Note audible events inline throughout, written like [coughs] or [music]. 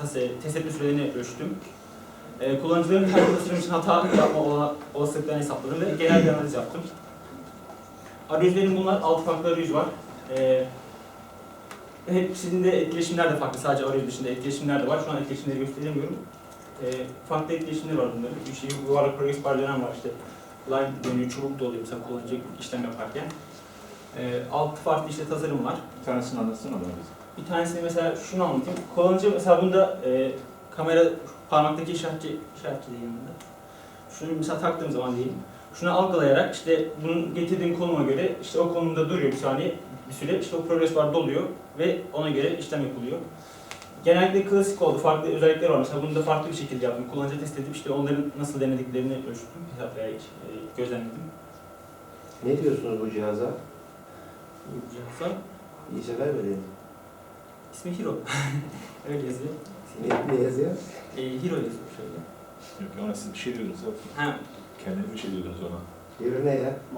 tase, sürelerini ölçtüm. E, kullanıcıların bir tasarım için hata yapma ola- olasılıklarını hesapladım ve genel bir analiz yaptım. Arayüzlerin bunlar, altı farklı arayüz var. E, hepsinde etkileşimler de farklı, sadece arayüz dışında etkileşimler de var. Şu an etkileşimleri gösteremiyorum. E, farklı etkileşimler var bunların. Bir şey, yuvarlak progress bar dönem var işte. Line dönüyor, çubuk da oluyor mesela kullanıcı işlem yaparken. E, altı farklı işte tasarım var. Bir tanesini anlatsana bana bize. Bir tanesini mesela şunu anlatayım. Kullanıcı mesela bunda e, kamera parmaktaki işaretçi, işaretçi değil yanında. Şunu mesela taktığım zaman diyeyim. Şunu algılayarak işte bunun getirdiğim konuma göre işte o konumda duruyor bir saniye bir süre. işte o progress bar doluyor ve ona göre işlem yapılıyor. Genellikle klasik oldu. Farklı özellikleri var. Mesela bunu da farklı bir şekilde yaptım. Kullanıcı test edip işte onların nasıl denediklerini ölçtüm. Hesaplayarak e, gözlemledim. Ne diyorsunuz bu cihaza? Bu cihazlar İyi sefer verelim. İsmi Hero. [laughs] Öyle yazıyor. Ne, ne yazıyor? E, Hero yazıyor şöyle. Yok ona siz bir şey diyordunuz ya. Ha, Kendiniz bir şey diyordunuz ona. Yürü ne ya? [laughs]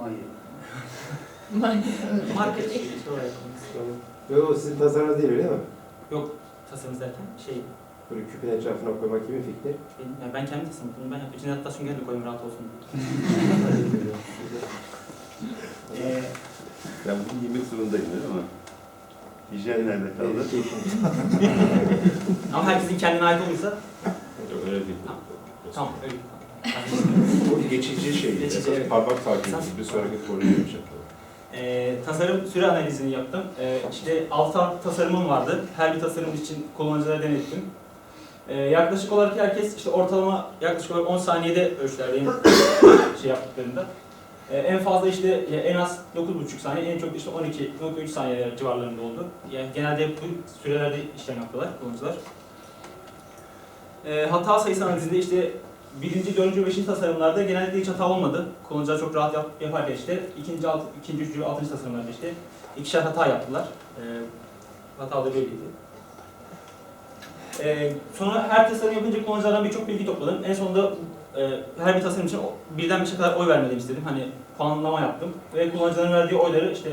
market işte olarak kullanıyoruz. Yok sizin tasarınız değil öyle mi? tasarım zaten şey Böyle küpün etrafına koymak gibi fikir. benim, yani ben kendim tasarladım bunu ben yaptım. İçine hatta sünger de koyayım rahat olsun. [laughs] Ee, Ben bunu yemek zorundayım değil mi? Hijyen nerede kaldı? Ama herkesin kendine ait olursa Yok öyle değil. tamam öyle. Bu geçici şey. Geçici, Esas evet. parmak takibi. Sen- Bir sonraki proje yapacak. Ee, tasarım süre analizini yaptım. Ee, işte 6 farklı tasarımım vardı. Her bir tasarım için kullanıcılara denettim. Ee, yaklaşık olarak herkes işte ortalama yaklaşık olarak 10 saniyede ölçüler benim [coughs] şey yaptıklarında. Ee, en fazla işte en az 9,5 saniye, en çok işte 12,3 saniye civarlarında oldu. Yani genelde bu sürelerde işlem yaptılar kullanıcılar. Ee, hata sayısı analizinde işte birinci, dördüncü, beşinci tasarımlarda genellikle hiç hata olmadı. Kullanıcılar çok rahat yap, yaparken işte ikinci, alt, ikinci, üçüncü, altıncı tasarımlarda işte ikişer hata yaptılar. Ee, hataları böyleydi. Ee, sonra her tasarım yapınca kullanıcılardan birçok bilgi topladım. En sonunda e, her bir tasarım için birden beşe kadar oy vermelerini istedim. Hani puanlama yaptım ve kullanıcıların verdiği oyları işte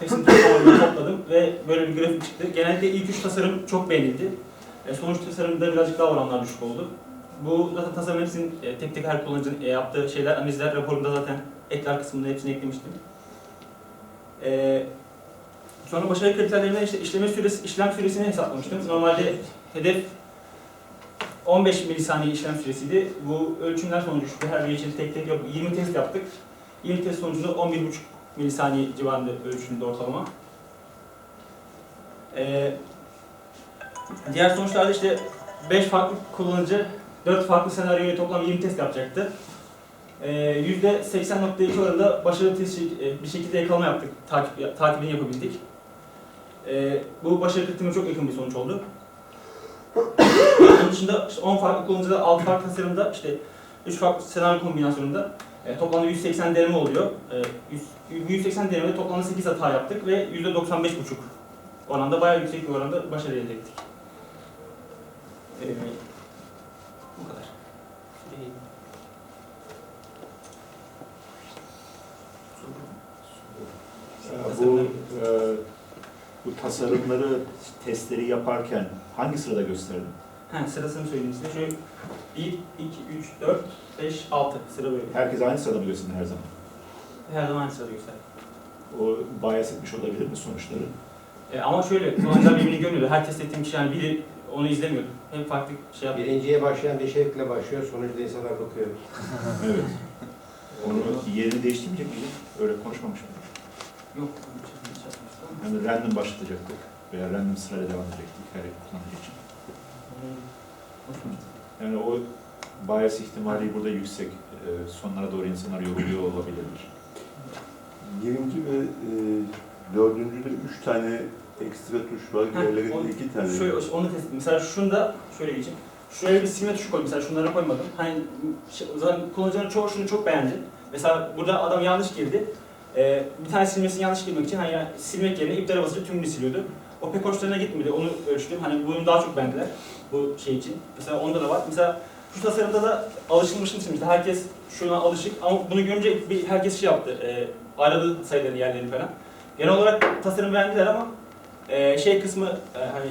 hepsini topladım ve böyle bir grafik çıktı. Genellikle ilk üç tasarım çok beğenildi. E, sonuç tasarımda birazcık daha oranlar düşük oldu. Bu zaten tasarım hepsinin e, tek tek her kullanıcının e, yaptığı şeyler, analizler raporunda zaten ekler kısmında hepsini eklemiştim. E, sonra başarı kriterlerine işte işleme süresi, işlem süresini hesaplamıştım. Normalde hedef 15 milisaniye işlem süresiydi. Bu ölçümler sonucu işte her için tek tek yap 20 test yaptık. 20 test sonucunda 11,5 milisaniye civarında ölçümde ortalama. E, diğer sonuçlarda işte 5 farklı kullanıcı 4 farklı senaryoyu toplam 20 test yapacaktı. Ee, %80.2 oranında başarılı test e, bir şekilde yakalama yaptık, takip, takibini yapabildik. Ee, bu başarı kriterine çok yakın bir sonuç oldu. Onun dışında işte 10 farklı kullanıcıda 6 farklı tasarımda işte 3 farklı senaryo kombinasyonunda e, toplamda 180 deneme oluyor. E, 100, 180 denemede toplamda 8 hata yaptık ve %95.5 oranda bayağı yüksek bir oranda başarı elde ettik. Ee, bu kadar. Ee, bu e, bu tasarımları, testleri yaparken hangi sırada gösterdin? Ha, sırasını söyleyeyim size. Şöyle 1, 2, 3, 4, 5, 6 sıra böyle. Herkes aynı sırada mı her zaman? Her zaman aynı sırada göster. O bias etmiş olabilir mi sonuçları? Ee, ama şöyle, kullanıcılar birbirini görmüyordu. Her test ettiğim kişi yani biri onu izlemiyordu. Hep farklı şey yapıyor. Birinciye başlayan bir şevkle başlıyor, sonuçta insanlar bakıyor. Evet. [laughs] Onu yerini değiştirmeyecek miydik? Öyle konuşmamış mıydık? Yok, hiç yapmamıştım. Yani random başlatacaktık veya random sırayla devam edecektik her kullanıcı için. Yani o bias ihtimali burada yüksek. Ee, sonlara doğru insanlar yoruluyor olabilirler. Birinci ve e, dördüncüde üç tane ekstra tuş var. Diğerlerinde iki tane. Şöyle, onu test. Mesela şunda şöyle geçeyim. Şuraya bir silme tuşu koydum. Mesela şunlara koymadım. Hani şey, zaten kullanıcıların çoğu şunu çok beğendi. Mesela burada adam yanlış girdi. Ee, bir tane silmesini yanlış girmek için hani silmek yerine iptale basınca tümünü siliyordu. O pek hoşlarına gitmedi. Onu ölçtüm. Hani bunu daha çok beğendiler bu şey için. Mesela onda da var. Mesela şu tasarımda da alışılmışını silmişti. Herkes şuna alışık ama bunu görünce bir herkes şey yaptı. E, aradı sayılarını yerlerini falan. Genel olarak tasarım beğendiler ama e, şey kısmı e, hani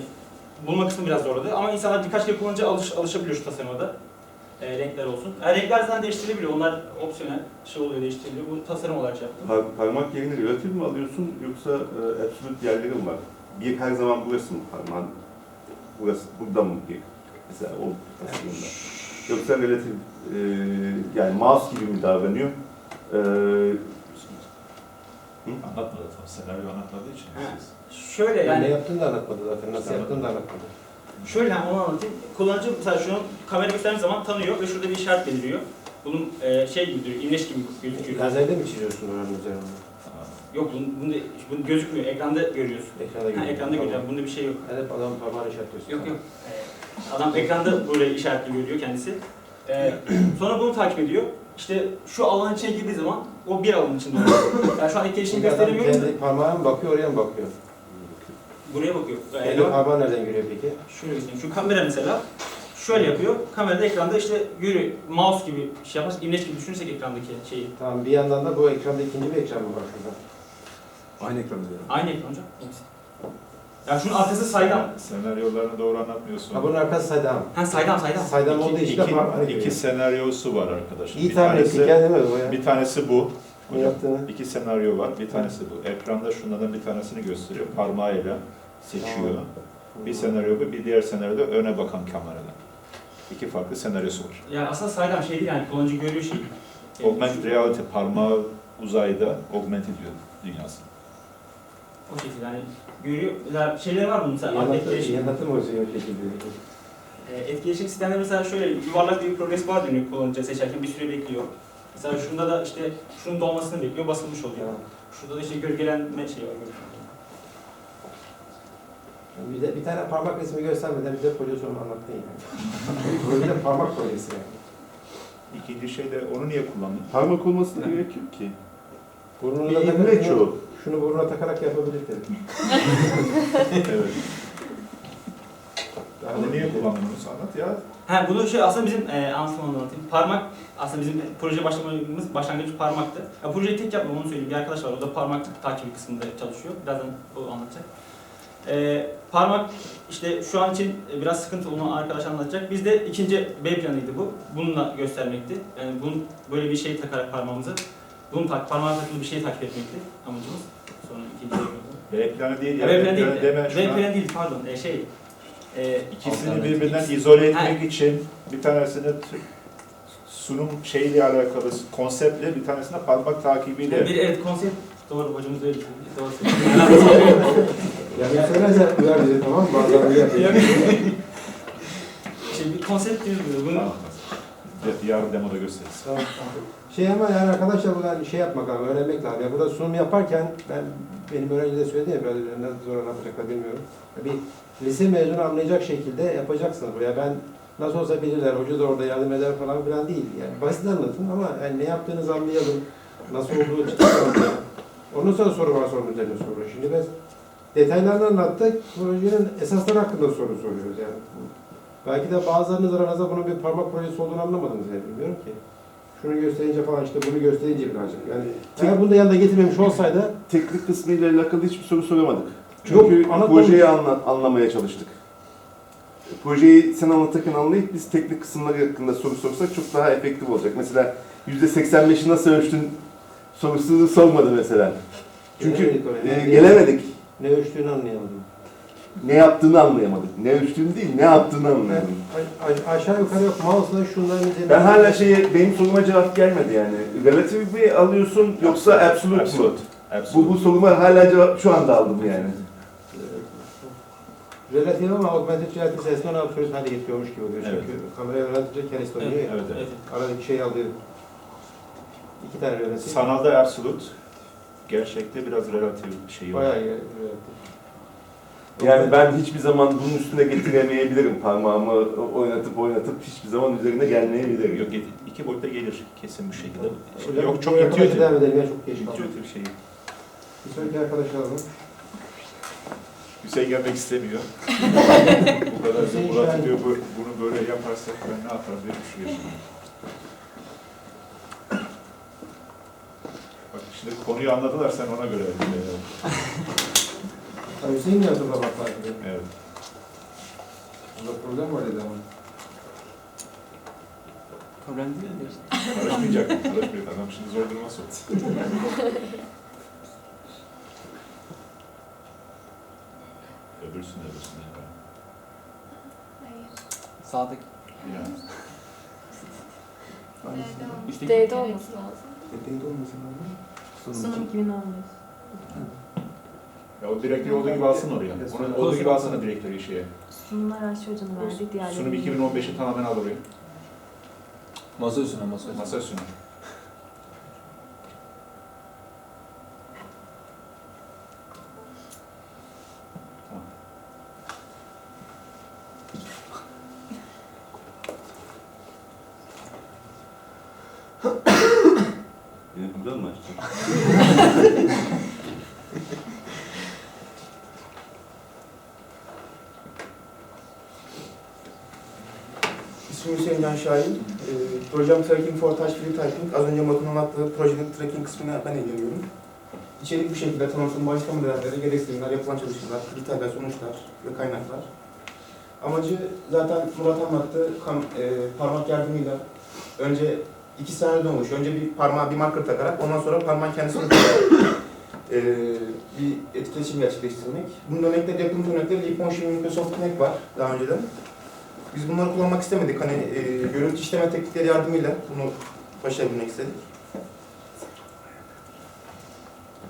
bulma kısmı biraz zorladı ama insanlar birkaç kere kullanınca alış, alışabiliyor şu tasarıma da. E, renkler olsun. Yani renkler zaten değiştirilebiliyor. Onlar opsiyonel şey oluyor değiştiriliyor. Bu tasarım olarak şey yaptım. Par- parmak yerini relatif mi alıyorsun yoksa e, absolut yerleri mi var? Bir her zaman burası mı parmağın? Burası, burada mı bir? Mesela o tasarımda. Yoksa relatif, e, yani mouse gibi mi davranıyor? E, Anlatmadı tam senaryo anlatmadığı için. Siz- Şöyle Yani ne yaptığını da anlatmadı zaten. Nasıl İşte yaptığını da anlatmadı. Şöyle yani onu anlatayım. Kullanıcı mesela şunu kamera gösterdiği zaman tanıyor ve şurada bir işaret beliriyor. Bunun e, şey gibi duruyor, imleç gibi gözüküyor. Lazerle mi çiziyorsun oranın üzerine? Tamam. Yok bunun, bunda, bunun gözükmüyor, ekranda görüyorsun. Ekranda Ha, görüyorum. ekranda göreceğim, bunda bir şey yok. Yani hep adam parmağını işaretliyorsun. Yok yok. Ee, Adam ekranda böyle işaretli görüyor kendisi. Ee, [clears throat] sonra bunu takip ediyor. İşte şu alanın içine girdiği zaman o bir alanın içinde oluyor. [clears throat] Yani şu an etkileşimi gösteremiyorum kendi parmağına mı bakıyor, oraya mı bakıyor? buraya bakıyor. Ee, Kendi parmağı nereden görüyor peki? Şöyle göstereyim. Şu kamera mesela şöyle yapıyor. Kamerada ekranda işte görüyor. Mouse gibi şey yaparsak, imleç gibi düşünürsek ekrandaki şeyi. Tamam bir yandan da bu ekranda ikinci bir ekran mı var şurada? Aynı ekranda yani. Aynı ekran hocam. Evet. Ya şunun arkası saydam. Senaryolarını doğru anlatmıyorsun. Ha bunun arkası saydam. Ha saydam saydam. Saydam İki- olduğu için de iki- parmağını iki görüyor. senaryosu var arkadaşım. İyi bir tahmin tanesi, ettik ya değil mi bu ya? bir tanesi bu. Ne yaptığını? İki senaryo var. Bir tanesi bu. Ekranda şunlardan bir tanesini gösteriyor. Parmağıyla seçiyor. Tamam. Bir senaryo bu. Bir diğer senaryoda öne bakan kameradan. İki farklı senaryosu var. Ya aslında saydam şey değil yani kullanıcı görüyor şeyi. Yani Augmented reality parmağı uzayda augmented diyor dünyası. O şekilde yani görüyor. Mesela şeyleri var bunun mesela Yanıltı, etkileşim. yanıltı mı oluyor o şekilde? E, etkileşim sistemde mesela şöyle yuvarlak bir progress bar dönüyor kullanıcı seçerken bir süre bekliyor. Mesela şunda da işte şunun dolmasını bekliyor, basılmış oluyor. Şurada da işte gölgelenme şeyi var. Bir de bir tane parmak resmi göstermeden bize pozisyonu anlattın yani. Projede parmak projesi yani. İkinci şey de onu niye kullandın? parmak olmasına gerek yok ki. Burnunu Bir da imleç takarak, o. şunu burnuna takarak yapabilir dedim. [laughs] evet. Daha da- niye kullandın onu anlat ya. Ha bunu şey aslında bizim e, anlatayım. Parmak aslında bizim proje başlamamız başlangıç parmaktı. Ya projeyi tek yapmıyorum onu söyleyeyim. Bir arkadaş var o da parmak takibi kısmında çalışıyor. Birazdan o anlatacak. E, parmak işte şu an için biraz sıkıntı onu arkadaş anlatacak. Bizde ikinci B planıydı bu. Bununla göstermekti. Yani bunun böyle bir şey takarak parmağımızı bunun tak, parmağa takılı bir şey takip etmekti amacımız. Sonra ikinci B planı. Değil Ya. B planı değil. deme B planı değil pardon. E, şey e, İkisini birbirinden izole Ha. etmek için bir tanesini sunum şeyle alakalı konseptle bir tanesine parmak takibiyle. Bir evet konsept doğru hocamız öyle. Doğru [laughs] söylüyor. Ya bir söylerse uyar bizi tamam mı? Bazen yapıyor. şey bir konsept diyoruz. Bunu De- Yarın demoda gösteririz. Şey ama yani arkadaşlar buradan şey yapmak lazım, öğrenmek lazım. Ya burada sunum yaparken ben benim öğrenci de söyledi ya biraz önce nasıl zor anlatacaklar bilmiyorum. Bir lise mezunu anlayacak şekilde yapacaksınız buraya. Ben nasıl olsa bilirler, hoca da orada yardım eder falan filan değil. Yani basit anlatın ama yani ne yaptığınızı anlayalım. Nasıl olduğu çıkartalım. Ondan sonra soru var sorun üzerine soru. Şimdi biz detaylarını anlattık. Projenin esasları hakkında soru soruyoruz yani. Belki de bazılarınız aranızda bunun bir parmak projesi olduğunu anlamadınız yani bilmiyorum ki. Şunu gösterince falan işte bunu gösterince birazcık. Yani eğer bunu da yanında getirmemiş olsaydı Teknik kısmıyla alakalı hiçbir soru soramadık. Yok, Çünkü anlatmamış. projeyi anla- anlamaya çalıştık. Projeyi sen anlatırken anlayıp biz teknik kısımları hakkında soru sorsak çok daha efektif olacak. Mesela %85'i nasıl ölçtün sorusunu sormadı mesela. Çünkü Gelemedik oraya. e, gelemedik. ne ölçtüğünü anlayamadım. Ne yaptığını anlayamadık. Ne ölçtüğünü değil, ne yaptığını Ben anlayamadım. a- a- aşağı yukarı yok mouse'la şunların üzerine... Ben hala şeye, benim soruma cevap gelmedi yani. Relatif mi alıyorsun yoksa absolute mu? Absolute. Bu, Absolute. bu soruma hala cevap şu anda aldım yani. Relatif ama augmented reality onu absolut hale getiriyormuş gibi oluyor. Evet. Çünkü kameraya yöneltince kendisi Evet, oynuyor ya. Evet, evet. evet. Aradaki şey alıyor. İki tane relatif. Sanalda absolute, gerçekte biraz relatif bir şey var. Bayağı iyi relatif. Yani ben hiçbir zaman bunun üstüne getiremeyebilirim parmağımı oynatıp oynatıp hiçbir zaman üzerine gelmeyebilirim. Yok, iki boyutta gelir kesin bir şekilde. Hocam, Yok çok bu arkadaşa intuitive. devam edelim ya çok geç kaldı. Intuitive bir şey. Bir sonraki arkadaş alalım. Hüseyin gelmek istemiyor. [laughs] bu kadar da Murat diyor bu- bunu böyle yaparsak ben ne yaparım diye düşünüyorum. Bak şimdi konuyu anladılar sen ona göre. [laughs] Ha, Hüseyin yazdı da bak belki de. Evet. Burada problem var dedi ama. Problem değil mi? Karışmayacak. Karışmayacak. Adam şimdi zor duruma soktu. [laughs] Öbürsün öbürsün. Hayır. Sağdaki. Ya. Üstteki. D'de olması lazım. Dediğinde olmasın abi. Sunum 2015. Ya o direktörü olduğu gibi alsın oraya. Onu olduğu gibi alsana direktörü şeye. Sunumlar Ayşe Hoca'nın verdi. Diğerleri Sunum 2015'i tamamen al oraya. Masa üstüne masa üstüne. Masa sunum. İsmim Hüseyin Can Şahin. Ee, projem Tracking for Touch Free Typing. Az önce Murat'ın anlattığı projenin tracking kısmını ben ilgileniyorum. İçerik bu şekilde tanıtım, başlama değerleri, gereksinimler, yapılan çalışmalar, kriterler, sonuçlar ve kaynaklar. Amacı zaten Murat anlattı. Kam, e, parmak yardımıyla önce iki senaryodan oluşuyor. Önce bir parmağa bir marker takarak ondan sonra parmağın kendisini takarak [coughs] e, bir etkileşim gerçekleştirmek. Bunun örnekleri, yapılmış örnekleri Motion Microsoft Kinect var daha önceden. Biz bunları kullanmak istemedik. Hani e, görüntü işleme teknikleri yardımıyla bunu başarabilmek istedik.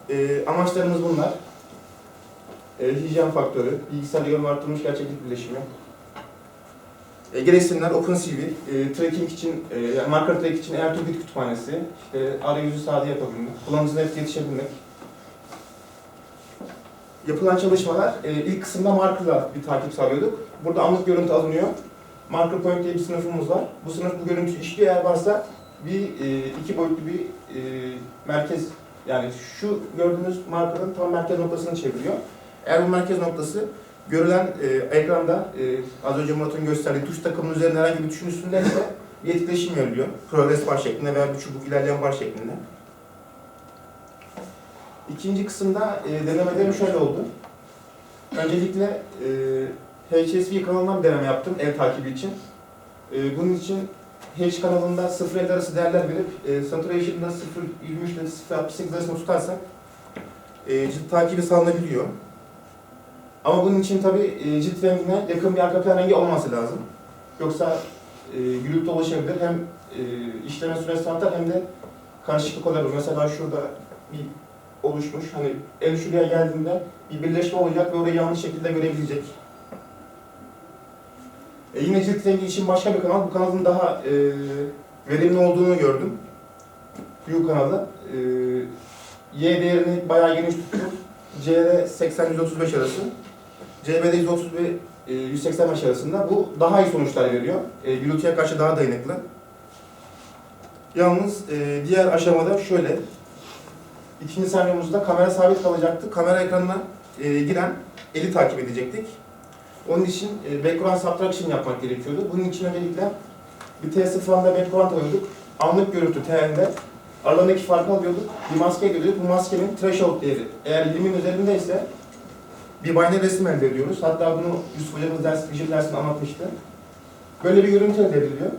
E, amaçlarımız bunlar. E, hijyen faktörü, bilgisayar görme artırılmış gerçeklik birleşimi. E, gereksinimler OpenCV, e, tracking için, e, marker track için Airtobit kütüphanesi, işte arayüzü sade yapabilmek, kullanıcılara hep yetişebilmek. Yapılan çalışmalar, e, ilk kısımda markerla bir takip sağlıyorduk. Burada anlık görüntü alınıyor. Marker point diye bir sınıfımız var. Bu sınıf bu görüntü işliyor eğer varsa bir e, iki boyutlu bir e, merkez yani şu gördüğünüz markerın tam merkez noktasını çeviriyor. Eğer bu merkez noktası görülen e, ekranda e, az önce Murat'ın gösterdiği tuş takımının üzerinde herhangi bir tuşun üstündeyse bir etkileşim veriliyor. Progress bar şeklinde veya bir çubuk ilerleyen bar şeklinde. İkinci kısımda e, denemelerim şöyle oldu. Öncelikle e, HSV kanalından deneme yaptım el takibi için. E, bunun için H kanalında 0-50 arası değerler verip e, saturation'da 0.23 ile 0.68 arasında tutarsak e, cilt takibi sağlanabiliyor. Ama bunun için tabi e, cilt rengine yakın bir arka plan rengi olması lazım. Yoksa e, gürültü oluşabilir. Hem e, işleme süresi artar hem de karışıklık olabilir. Mesela şurada bir oluşmuş. Hani el şuraya geldiğinde bir birleşme olacak ve orayı yanlış şekilde görebilecek. E yine cilt rengi için başka bir kanal. Bu kanalın daha e, verimli olduğunu gördüm. View kanalı. E, y değerini bayağı geniş tuttu. CR 80-135 arası. CB'de 130 ve e, 185 arasında. Bu daha iyi sonuçlar veriyor. E, gürültüye karşı daha dayanıklı. Yalnız e, diğer aşamada şöyle. İkinci senaryomuzda kamera sabit kalacaktı. Kamera ekranına e, giren eli takip edecektik. Onun için e, background subtraction yapmak gerekiyordu. Bunun için öncelikle bir T0 anda background alıyorduk. Anlık görüntü TN'de aralarındaki farkı alıyorduk. Bir maske ediyorduk. Bu maskenin threshold değeri eğer 20'nin üzerindeyse bir binary resim elde ediyoruz. Hatta bunu Yusuf hocamız ders, Vision dersinde anlatmıştı. Böyle bir görüntü elde ediliyor.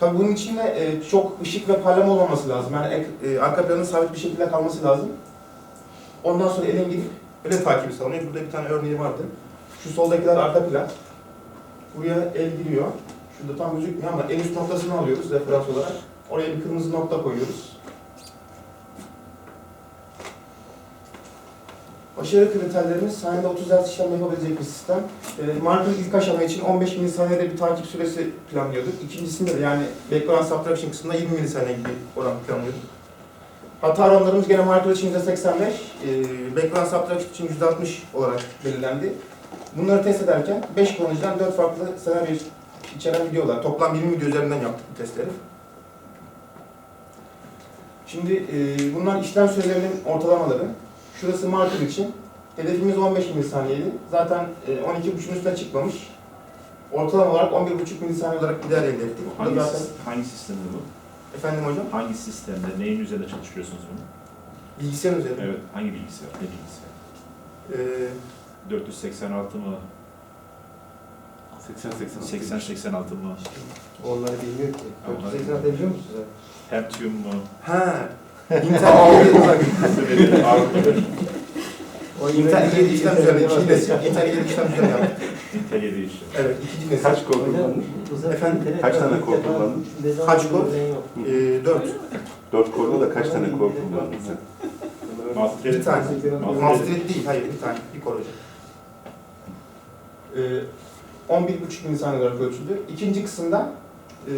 Tabii bunun için de e, çok ışık ve parlama olmaması lazım. Yani ek- e, arka planın sabit bir şekilde kalması lazım. Ondan sonra elin gidip böyle takibi sağlanıyor. Burada bir tane örneği vardı. Şu soldakiler arka plan. Buraya el giriyor. Şurada tam gözükmüyor ama en üst noktasını alıyoruz referans olarak. Oraya bir kırmızı nokta koyuyoruz. Başarı kriterlerimiz saniyede 30 Hz işlem yapabilecek bir sistem. E, marker ilk aşama için 15 milisaniyede bir takip süresi planlıyorduk. İkincisinde de yani background subtraction kısmında 20 milisaniye gibi oran planlıyorduk. Hata oranlarımız gene marker için %85, e, background subtraction için %60 olarak belirlendi. Bunları test ederken 5 kullanıcıdan 4 farklı senaryo içeren videolar, toplam 20 video üzerinden yaptık bu testleri. Şimdi e, bunlar işlem sürelerinin ortalamaları. Şurası marker için. Hedefimiz 15 milisaniyeydi. Zaten e, 12.5'ün üstüne çıkmamış. Ortalama olarak 11.5 milisaniye olarak bir değer elde ettik. Hangi, zaten... hangi sistemde bu? Efendim hocam? Hangi sistemde, neyin üzerinde çalışıyorsunuz bunu? Bilgisayar üzerinde. Evet, hangi bilgisayar? Ne bilgisayar? E, 486 mı? 80 86. 80-86 mı? Onları bilmiyor ki. Onlar 486 biliyor musun sen? Pentium mu? Ha. Intel 7 Armor, O Intel 7 işlem düzenli. İkinci nesil. Intel 7 işlem düzenli yaptı. Intel 7 işi. Evet, ikinci nesil. Kaç kol kullandın? Efendim? Kaç tane kol kullandın? Kaç? Ee, 4. 4 kolda da kaç tane kol kullandın sen? Master Bir tane. Master- değil, hayır bir tane. Bir kol hocam. Ee, 11,5 milisaniye olarak ölçüldü. İkinci kısımda e,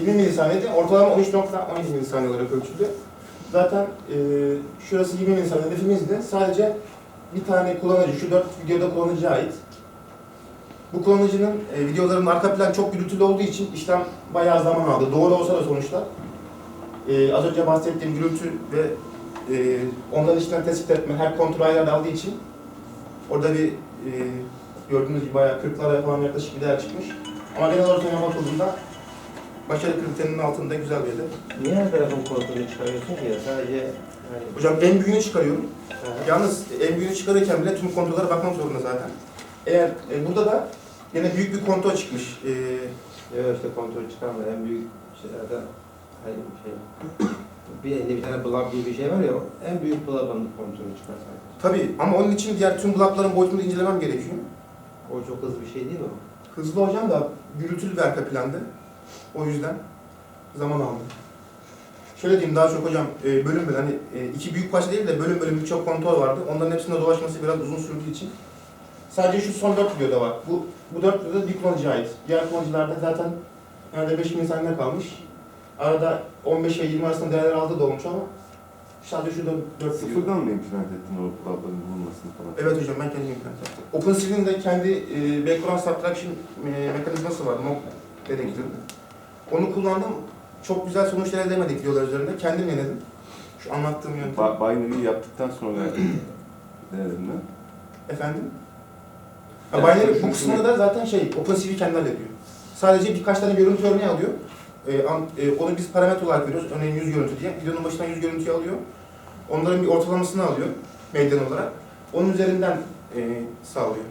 20 milisaniyeydi. Ortalama 13.17 milisaniye olarak ölçüldü. Zaten e, şurası 20 milisaniye hedefimizdi. Sadece bir tane kullanıcı, şu dört videoda kullanıcıya ait. Bu kullanıcının e, videolarının arka plan çok gürültülü olduğu için işlem bayağı zaman aldı. Doğru olsa da sonuçta e, az önce bahsettiğim gürültü ve e, onların içinden tespit etme, her kontrol ayarını aldığı için orada bir e, gördüğünüz gibi bayağı 40'lara falan yaklaşık bir değer çıkmış. Ama genel ortalama bakıldığında başarı kriterinin altında güzel bir hedef. Niye her tarafın kontrolünü çıkarıyorsun ki ya? Sadece hani... Hocam en büyüğünü çıkarıyorum. Ha. Yalnız en büyüğünü çıkarırken bile tüm kontrollere bakmak zorunda zaten. Eğer e, burada da yine büyük bir kontrol çıkmış. E, Ya işte kontrol çıkarma en büyük şeylerden hani şey bir elinde bir tane blab gibi bir şey var ya en büyük blabın kontrolünü çıkarsan. tabii ama onun için diğer tüm blokların boyutunu incelemem gerekiyor. O çok hızlı bir şey değil mi? Hızlı hocam da gürültülü bir arka planda. O yüzden zaman aldı. Şöyle diyeyim daha çok hocam e, bölüm bölüm hani e, iki büyük baş değil de bölüm bölüm birçok kontrol vardı. Onların hepsinde dolaşması biraz uzun sürdüğü için. Sadece şu son dört videoda var. Bu, bu dört videoda bir kullanıcıya ait. Diğer kullanıcılarda zaten nerede 5 bin kalmış. Arada 15 ve 20 arasında değerler aldı da olmuş ama sadece şu dört, dört video. Sıfırdan mı implement ettin o labların bulunmasını falan? Evet hocam ben kendim implement yaptım. OpenCV'nin de kendi e, background subtraction e, mekanizması var. Mock dedektifinde. Onu kullandım. Çok güzel sonuçlar elde edemedik videolar üzerinde. Kendim denedim. Şu anlattığım yöntem. Ba binary'yi yaptıktan sonra denedin mi? Efendim? Ha, Evet, binary bu kısmında da zaten şey OpenCV kendi hallediyor. Sadece birkaç tane görüntü örneği alıyor. E, an- e, onu biz parametre olarak veriyoruz. Örneğin 100 görüntü diye. Videonun başından 100 görüntüyü alıyor. Onların bir ortalamasını alıyor medyan olarak. Onun üzerinden e, sağlıyor.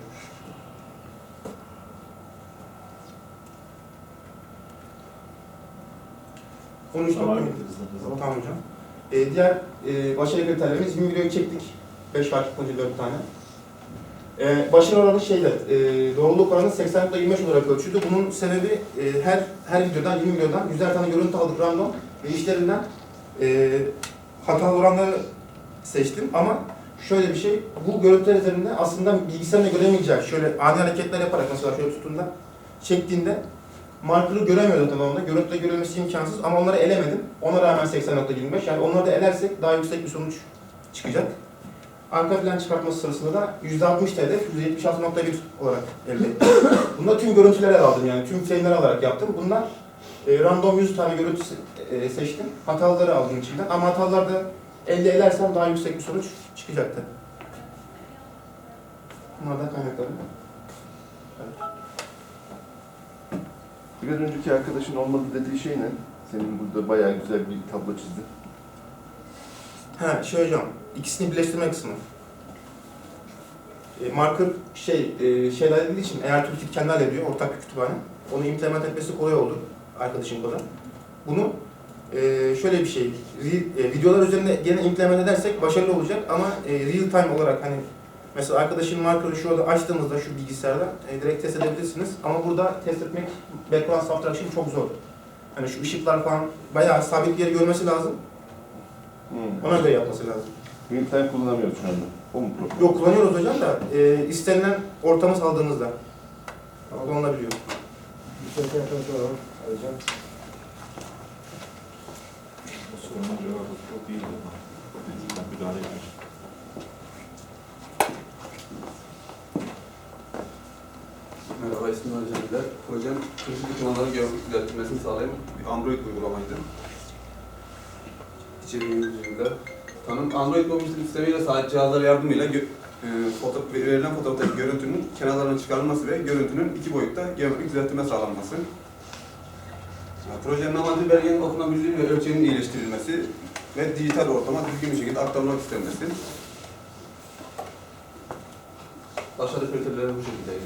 Konuş Tamam. tamam. Tamam hocam. E, diğer e, başarı kriterlerimiz 20 videoyu çektik. 5 farklı konucu 4 tane. E, başarı oranı şeyde, e, doğruluk oranı 80.25 olarak ölçüldü. Bunun sebebi e, her her videodan, 20 videodan 100'er tane görüntü aldık random ve işlerinden e, hatalı oranları seçtim ama şöyle bir şey, bu görüntüler üzerinde aslında bilgisayarla göremeyeceği, şöyle ani hareketler yaparak mesela şöyle tuttuğunda, çektiğinde marker'ı göremiyordu tamamında. Görüntüde görülmesi imkansız ama onları elemedim. Ona rağmen 80.25 yani onları da elersek daha yüksek bir sonuç çıkacak. Arka plan çıkartması sırasında da %60 hedef, %76.1 olarak elde ettim. [coughs] Bunda tüm görüntüleri aldım yani tüm frame'leri alarak yaptım. Bunlar e, random 100 tane görüntü e, seçtim. Hataları aldım içinden ama hatalarda elde edersem daha yüksek bir sonuç çıkacaktı. Bunlardan kaynakları. Biraz önceki arkadaşın olmadı dediği şey ne? Senin burada bayağı güzel bir tablo çizdin. Ha şey hocam, ikisini birleştirme kısmı. E, marker şey, e, şeyler dediği için eğer Türkiye kendi hallediyor, ortak bir kütüphane. Onu implement etmesi kolay oldu arkadaşım kadar. Bunu e, şöyle bir şey, re- e, videolar üzerinde gene implement edersek başarılı olacak ama e, real time olarak hani mesela arkadaşın marker'ı şurada açtığımızda şu bilgisayarda e, direkt test edebilirsiniz. Ama burada test etmek background subtraction çok zor. Hani şu ışıklar falan bayağı sabit bir yeri görmesi lazım. Hmm. Ona göre yapması lazım. Real time kullanamıyoruz şu anda. O mu problem? Yok kullanıyoruz hocam da e, istenilen ortamı saldığımızda kullanılabiliyor. Bir şey yapalım sonra alacağım. Bu sorunun cevabı çok iyiydi. Ben müdahale etmiş. Merhaba, ismim Güler. Projem kritik dokümanların geometrik düzeltilmesini sağlayan bir Android uygulamaydı içeriğimiz. Tanım Android mobil sistemiyle saat cihazlara yardımıyla gö- e, foto- verilen fotoğraftaki görüntünün kenarlarına çıkarılması ve görüntünün iki boyutta geometrik düzeltme sağlanması. Ya, projenin amacı belgenin okunabilirliği ve ölçeğinin iyileştirilmesi ve dijital ortama düzgün bir şekilde aktarılmak istenmesi. Aşağıdaki kriterler bu şekildeydi.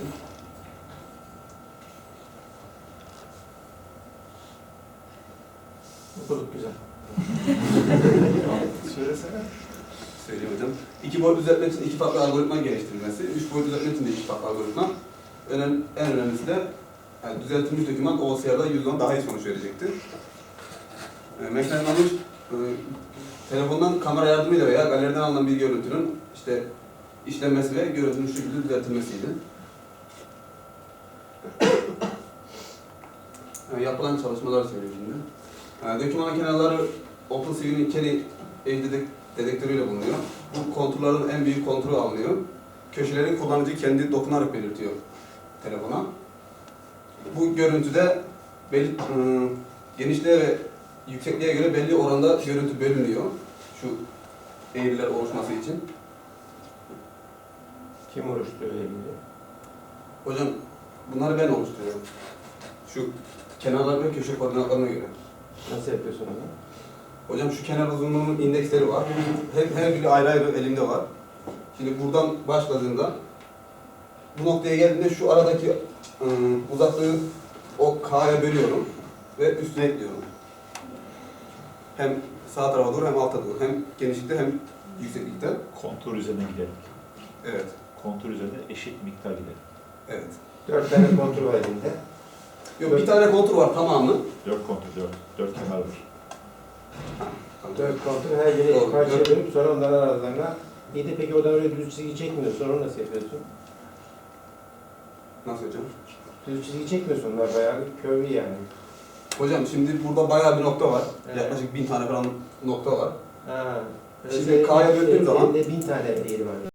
Okuduk güzel. Söylesene. Söyleyeyim hocam. İki boyut düzeltmek için iki farklı algoritma geliştirilmesi, üç boyut düzeltmek için de iki farklı algoritma. Önem, en önemlisi de yani düzeltilmiş doküman OCR'da %10 daha iyi sonuç verecektir. E, Mekanizmamız e, telefondan kamera yardımıyla veya galeriden alınan bir görüntünün işte işlenmesi ve görüntünün şu şekilde düzeltilmesiydi. [coughs] E, yapılan çalışmalar söyleyeyim şimdi. E, dokümanın kenarları OpenCV'nin Edge dedek- dedektörüyle bulunuyor. Bu konturların en büyük konturu alınıyor. Köşeleri kullanıcı kendi dokunarak belirtiyor telefona. Bu görüntüde belli, ıı, genişliğe ve yüksekliğe göre belli oranda görüntü bölünüyor. Şu eğriler oluşması için. Kim oluşturuyor ilgili? Hocam bunları ben oluşturuyorum. Şu kenarlar ve köşe koordinatlarına göre. Nasıl yapıyorsun onu? Hocam şu kenar uzunluğunun indeksleri var. Her, her biri ayrı ayrı elimde var. Şimdi buradan başladığında bu noktaya geldiğinde şu aradaki ıı, uzaklığı o K'ya bölüyorum ve üstüne ekliyorum. Hem sağ tarafa doğru hem alta doğru. Hem genişlikte hem yükseklikte. Kontur üzerine gidelim. Evet. Kontur üzerine eşit miktar gidelim. Evet. Dört tane kontrol var elinde. Yok bir tane kontur var tamamı. Dört kontur, dört. Dört kenar var. Dört kontrol her biri Doğru, parçaya dört. bölüp sonra onların aralarına İyi de peki oradan oraya düz çizgi çekmiyorsun. Onu nasıl yapıyorsun? Nasıl hocam? Düz çizgi çekmiyorsun. Onlar bayağı curvy yani. Hocam şimdi burada bayağı bir nokta var. Evet. Yaklaşık bin tane falan nokta var. Ha. Şimdi K'ya böldüğüm zaman- Elinde bin tane yeri var.